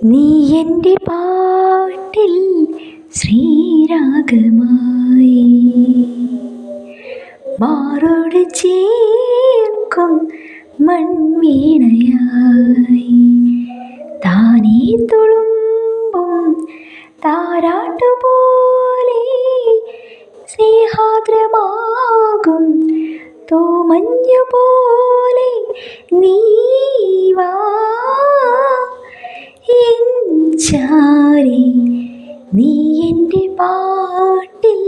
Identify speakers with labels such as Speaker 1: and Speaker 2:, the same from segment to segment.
Speaker 1: നീ എന്റെ പാട്ടിൽ ശ്രീരാഗമായി മാറോട് ചേർക്കും മൺവീണയായി. താനേ തുളുമ്പും താരാട്ടുപോലെ സ്നേഹാദ്രമാകും തോമഞ്ഞു പോലെ നീവാ ചാരി നീ എന്റെ പാട്ടിൽ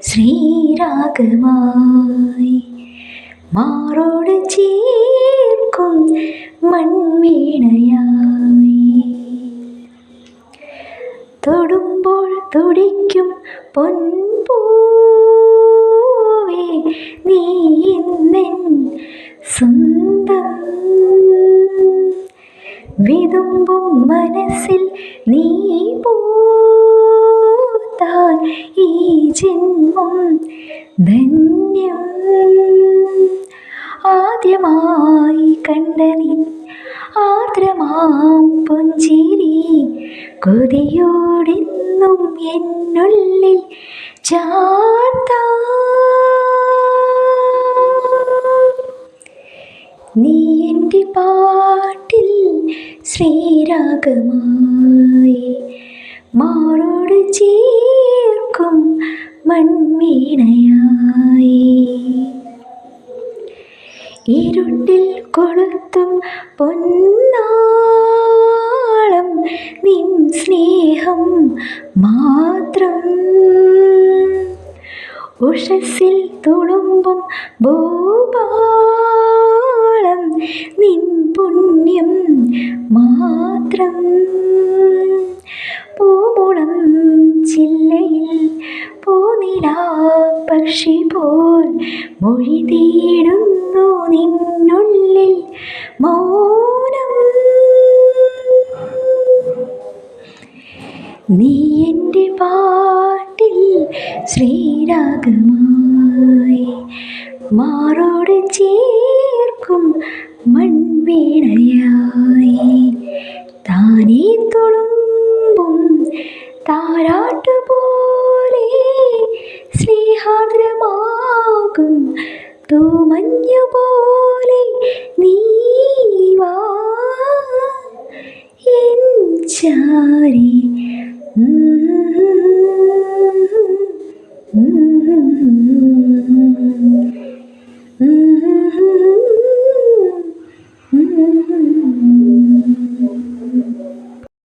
Speaker 1: ശ്രീരാഗമായി. മാറോട് ചേർക്കും മൺവീണയായി. തൊടുമ്പോൾ തുടിക്കും പൊൻപൂവേ വിതുമ്പും മനസ്സിൽ നീ പോത്താൻ ഈ ജന്മം ധന്യം. ആദ്യമായി കണ്ട നിൻ ആർദ്രമാം പുഞ്ചിരി കൊതിയോടെന്നും എന്നുള്ളിൽ ചാർത്താ. നീ ശ്രീരാഗമായി മാറോട് ചേർക്കും മൺവീണയായി ഇരുട്ടിൽ കൊളുത്തും പൊന്നാളം നിൻ സ്നേഹം മാത്രം. ഉഷസിൽ തുളുമ്പും ഭൂപാളം മാത്രം പൂമുളം ചില്ലയിൽ പൂനിലാ പക്ഷി പോൽ മൊഴി തേടുന്നു നിന്നുള്ളിൽ മൗനം. നീ എന്റെ പാട്ടിൽ ശ്രീരാഗമായി മാറോട് ചേർക്കും താരാട്ട് പോലെ സ്നേഹാദ്രമാകും തൂമഞ്ഞു പോലെ നീവാ എൻ ചാരി